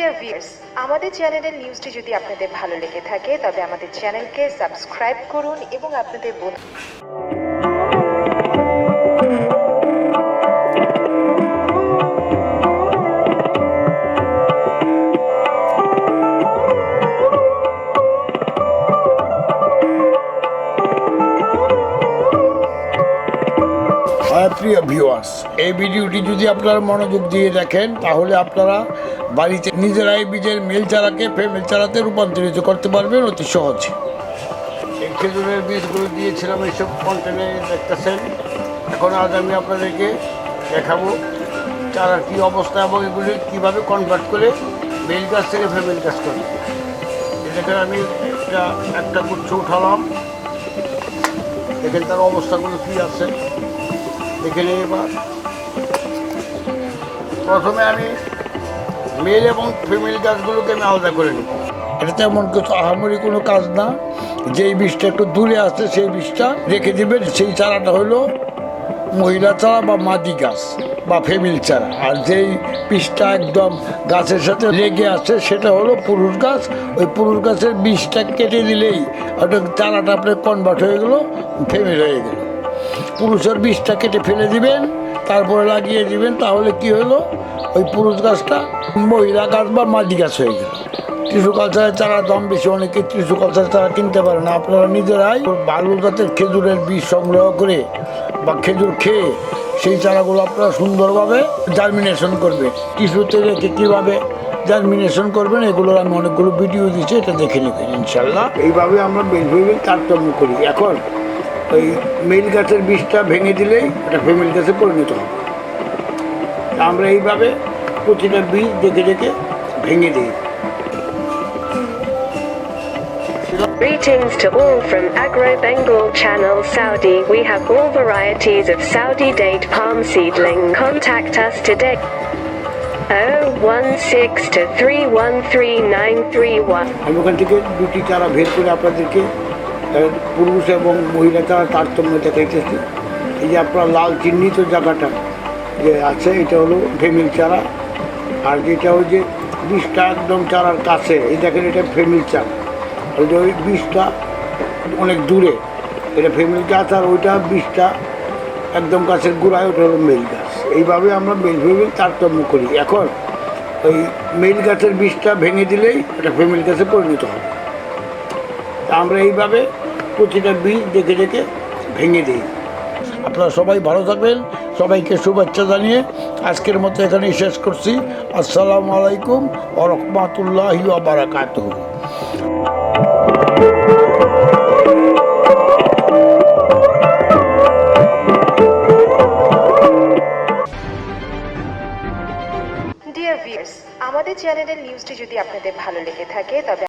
Dear viewers আমাদের চ্যানেলের নিউজটি যদি আপনাদের ভালো লেগে থাকে, তবে আমাদের চ্যানেলকে সাবস্ক্রাইব করুন এবং আপনাদের বন্ধু প্রিয় ভিউয়ার্স এই ভিডিওটি যদি আপনারা মনোযোগ দিয়ে দেখেন, তাহলে আপনারা বাড়িতে নিজেরাই বীজের মিল চারাকে ফেমিল চারাতে রূপান্তরিত করতে পারবেন অতি সহজে। খেজুরের বীজগুলো দিয়েছিলাম এইসব কন্টেনে দেখতেছেন। এখন আজ আমি আপনাদেরকে দেখাবো চারার কী অবস্থা এবং এগুলি কীভাবে কনভার্ট করে মেল গাছ থেকে ফেমিল গাছ করে। এটাকে আমি একটা একটা গুচ্ছ উঠালাম। দেখেন তার অবস্থাগুলো কী আছে। দেখে নিই এবার। প্রথমে আমি মেল এবং ফিমেল গাছগুলোকে আমি আলাদা করে নিই এটা তেমন কিছু আহামরি কোনো কাজ না। যেই বীজটা একটু দূরে আছে, সেই বীজটা রেখে দিবেন। সেই চারাটা হলো মহিলা চারা বা মাদি গাছ বা ফেমিল চারা। আর যেই বীজটা একদম গাছের সাথে লেগে আছে, সেটা হলো পুরুষ গাছ। ওই পুরুষ গাছের বীজটা কেটে দিলেই ওটা চারাটা আপনার কনভার্ট হয়ে গেলো, ফেমিল হয়ে গেলো। পুরুষের বীজটা কেটে ফেলে দিবেন, তারপরে লাগিয়ে দিবেন, তাহলে কি হলো? ওই পুরুষ গাছটা মহিলা গাছ বা মাদি গাছ হয়ে গেল। টিসু কালচারের চারা দাম বেশি, অনেকে টিসু কালচারের চারা কিনতে পারে না। আপনারা নিজেরাই ভালো জাতের খেজুরের বীজ সংগ্রহ করে বা খেজুর খেয়ে সেই চারাগুলো আপনারা সুন্দরভাবে জার্মিনেশন করবে। টিস্যুতে রেখে কীভাবে জার্মিনেশন করবেন, এগুলোর আমি অনেকগুলো ভিডিও দিচ্ছি, এটা দেখে নেবেন, ইনশাল্লাহ। এইভাবে আমরা বেশি তারতম্য করি। এখন ওই মেল গাছের বীজটা ভেঙে দিলেই এটা ফিমেল গাছে পরিণত হবে আমরা এইভাবে প্রতিটা বীজ দেখে দেখে ভেঙে দিই Greetings to all from Agro Bengal Channel Saudi. We have all varieties of Saudi date palm seedling. Contact us today. 016 to 313931. আমি ওখান থেকে দুটি চারা ভেদ করে আপনাদেরকে পুরুষ এবং মহিলা চারা তারতম্য দেখাইতেছি। এই যে আপনার লাল চিহ্নিত জায়গাটা যে আছে, এটা হলো ফেমিল চারা। আর যেটা ওই যে বিষটা একদম চারার কাছে, এই দেখেন এটা ফেমিল চারা। ওই যে ওই বিষটা অনেক দূরে, এটা ফেমিল গাছ আর ওইটা বিষটা একদম গাছের গোড়ায় ওটা হলো মেল গাছ। এইভাবে আমরা মেল ফেমিল তারতম্য করি। এখন ওই মেল গাছের বিষটা ভেঙে দিলেই এটা ফেমিল গাছে পরিণত হবে। আমরা এইভাবে প্রতিটা বীজ দেখে দেখে ভেঙে দিই। আপনারা সবাই ভালো থাকবেন, সবাইকে শুভেচ্ছা জানিয়ে আজকের মতো এখানেই শেষ করছি। আসসালামু আলাইকুম ও রহমতুল্লাহি বারাকাতুহ। আমাদের চ্যানেলের নিউজটি যদি আপনাদের ভালো লেগে থাকে, তবে